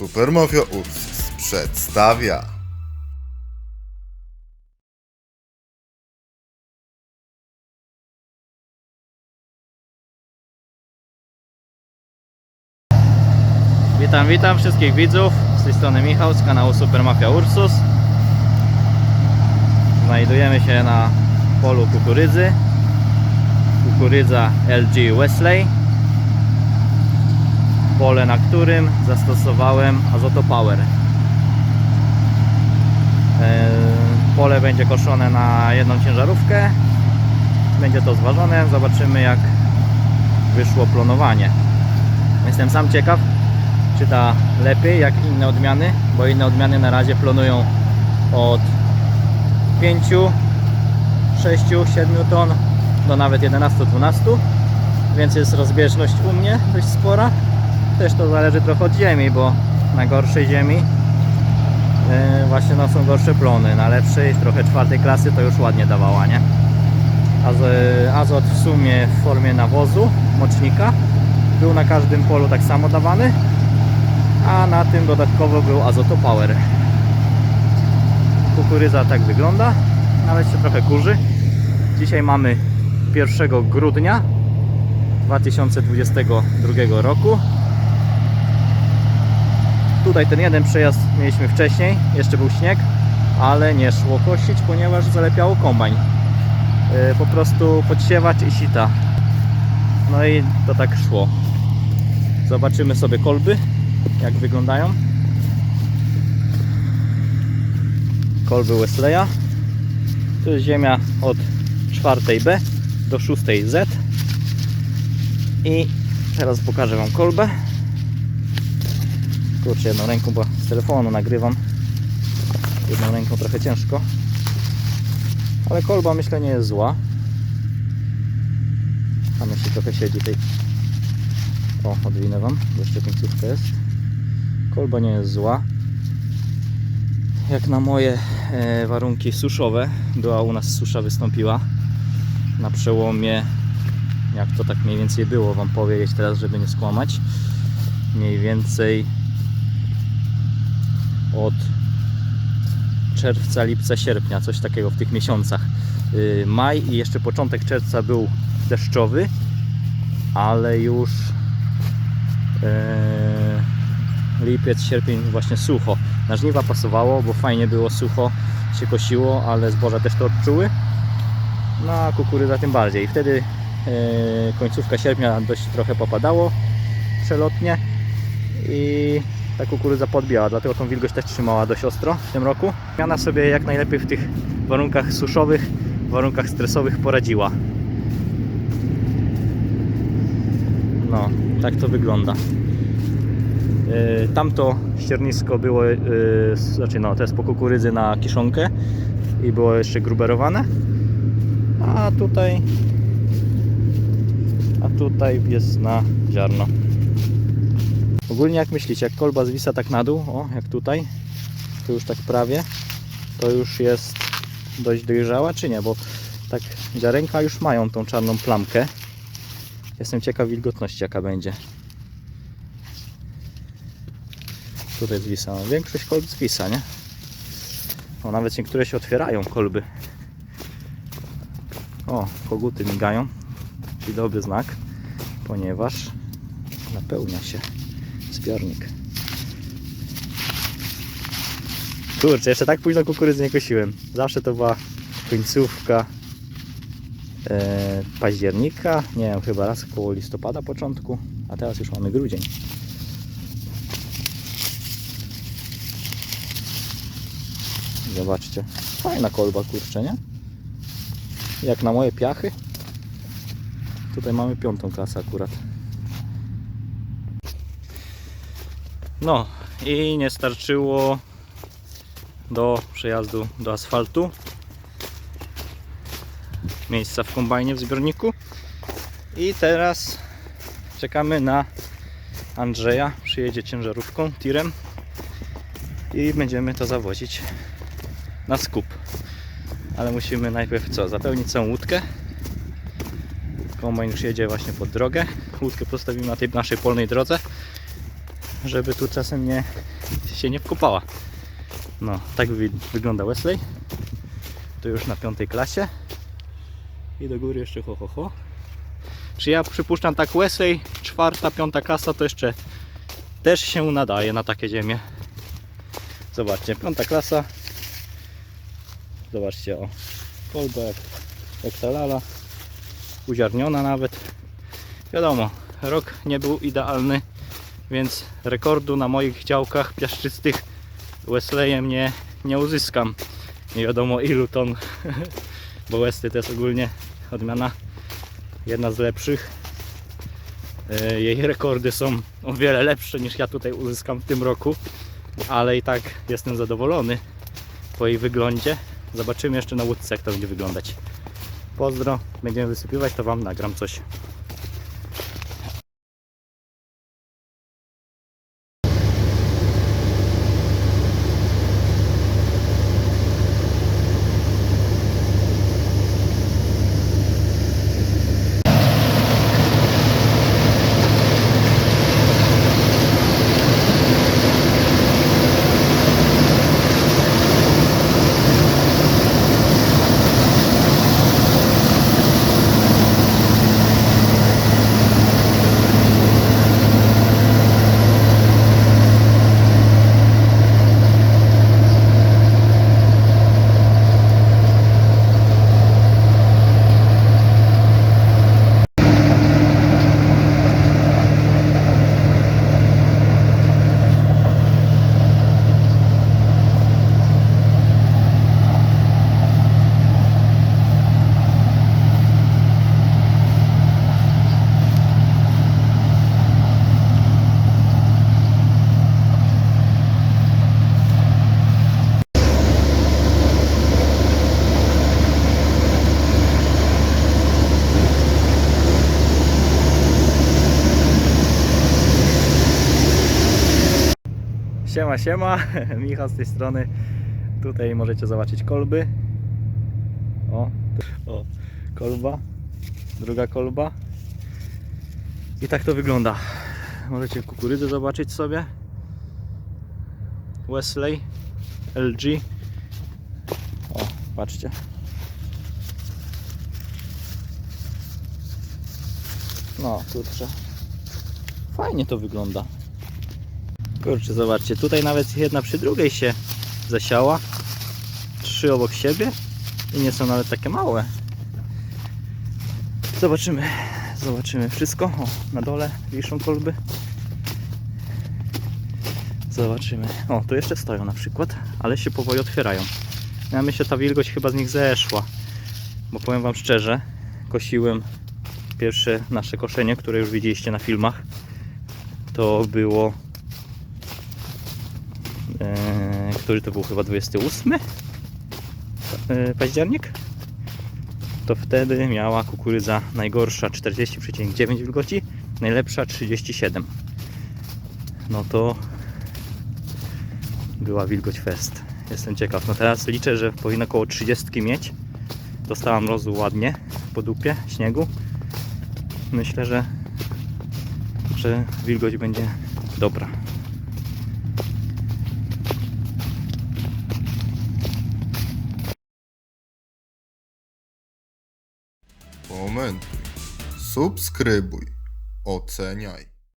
Supermafia Ursus przedstawia. Witam, witam wszystkich widzów. Z tej strony Michał z kanału Super Mafia Ursus. Znajdujemy się na polu kukurydzy. Kukurydza LG Wesley. Pole, na którym zastosowałem Azoto Power. E, Pole będzie koszone na jedną ciężarówkę. Będzie to zważone. Zobaczymy jak wyszło plonowanie. Jestem sam ciekaw, czy da lepiej jak inne odmiany, bo inne odmiany na razie plonują od 5, 6, 7 ton do nawet 11-12 więc jest rozbieżność u mnie dość spora też to zależy trochę od ziemi, bo na gorszej ziemi yy, właśnie no, są gorsze plony, na lepszej trochę czwartej klasy to już ładnie dawała, nie? Az- Azot w sumie w formie nawozu, mocznika był na każdym polu tak samo dawany a na tym dodatkowo był Azoto Power. Kukurydza tak wygląda, nawet się trochę kurzy. Dzisiaj mamy 1 grudnia 2022 roku. Tutaj ten jeden przejazd mieliśmy wcześniej, jeszcze był śnieg, ale nie szło kosić, ponieważ zalepiało kombajn. Yy, Po prostu podsiewać i sita. No i to tak szło. Zobaczymy sobie kolby jak wyglądają. Kolby Wesleya. To jest ziemia od 4B do 6Z. I teraz pokażę Wam kolbę. Kurczę, jedną ręką, bo z telefonu nagrywam. Jedną ręką trochę ciężko. Ale kolba myślę nie jest zła. Tam jeszcze trochę siedzi tej o, odwinę Wam, bo jeszcze końcówka jest. Kolba nie jest zła. Jak na moje e, warunki suszowe, była u nas susza wystąpiła na przełomie, jak to tak mniej więcej było, Wam powiedzieć teraz, żeby nie skłamać. Mniej więcej od czerwca, lipca, sierpnia, coś takiego w tych miesiącach. Y, Maj i jeszcze początek czerwca był deszczowy, ale już Eee, lipiec, sierpień właśnie sucho. Na żniwa pasowało, bo fajnie było sucho, się kosiło, ale zboża też to odczuły. No a kukurydza tym bardziej. Wtedy eee, końcówka sierpnia dość trochę popadało przelotnie i ta kukurydza podbijała, dlatego tą wilgoć też trzymała dość ostro w tym roku. Miana sobie jak najlepiej w tych warunkach suszowych, warunkach stresowych poradziła. No, tak to wygląda. Yy, Tamto ściernisko było, yy, znaczy no, to jest po kukurydzy na kiszonkę i było jeszcze gruberowane. A tutaj a tutaj jest na ziarno. Ogólnie jak myślicie, jak kolba zwisa tak na dół, o jak tutaj, to już tak prawie, to już jest dość dojrzała, czy nie? Bo tak ziarenka już mają tą czarną plamkę. Jestem ciekaw wilgotności jaka będzie. Tutaj zwisa. No, Większość kolb zwisa, nie? O, nawet niektóre się otwierają kolby. O, koguty migają. Czyli dobry znak, ponieważ napełnia się zbiornik. Kurczę, jeszcze tak późno kukurydzy nie kosiłem. Zawsze to była końcówka e, października, nie wiem, chyba raz koło listopada początku, a teraz już mamy grudzień. Zobaczcie, fajna kolba kurczę, nie? Jak na moje piachy. Tutaj mamy piątą klasę akurat. No i nie starczyło do przejazdu do asfaltu miejsca w kombajnie w zbiorniku. I teraz czekamy na Andrzeja. Przyjedzie ciężarówką, tirem i będziemy to zawozić na skup. Ale musimy najpierw co? Zapełnić całą łódkę. Kombajn już jedzie właśnie pod drogę. Łódkę postawimy na tej naszej polnej drodze. Żeby tu czasem nie się nie wkopała. No, tak wy, wygląda Wesley. To już na piątej klasie. I do góry jeszcze ho, ho, ho. Czy ja przypuszczam tak Wesley, czwarta, piąta klasa to jeszcze też się nadaje na takie ziemię. Zobaczcie, piąta klasa. Zobaczcie, o, kolba jak, jak. Uziarniona nawet. Wiadomo, rok nie był idealny, więc rekordu na moich działkach piaszczystych Wesleyem nie, nie uzyskam. Nie wiadomo ilu ton, bo Wesley to jest ogólnie odmiana jedna z lepszych. E, Jej rekordy są o wiele lepsze niż ja tutaj uzyskam w tym roku, ale i tak jestem zadowolony po jej wyglądzie. Zobaczymy jeszcze na łódce jak to będzie wyglądać. Pozdro, będziemy wysypywać, to Wam nagram coś. Siema, siema, Michał z tej strony. Tutaj możecie zobaczyć kolby. O, o, kolba, druga kolba. I tak to wygląda. Możecie kukurydzę zobaczyć sobie. Wesley, LG. O, patrzcie. No, kurczę. Fajnie to wygląda. Kurczę, zobaczcie, tutaj nawet jedna przy drugiej się zasiała. Trzy obok siebie i nie są nawet takie małe. Zobaczymy, zobaczymy wszystko. O, na dole wiszą kolby. Zobaczymy. O, tu jeszcze stoją na przykład, ale się powoli otwierają. Ja myślę, ta wilgoć chyba z nich zeszła. Bo powiem Wam szczerze, kosiłem pierwsze nasze koszenie, które już widzieliście na filmach. To było który to był chyba 28 eee, październik? To wtedy miała kukurydza najgorsza 40,9 wilgoci najlepsza 37 no to była wilgoć fest. Jestem ciekaw. No teraz liczę, że powinna około 30 mieć. Dostałam rozu ładnie po dupie śniegu. Myślę, że że wilgoć będzie dobra Субскрибуй. Оценяй.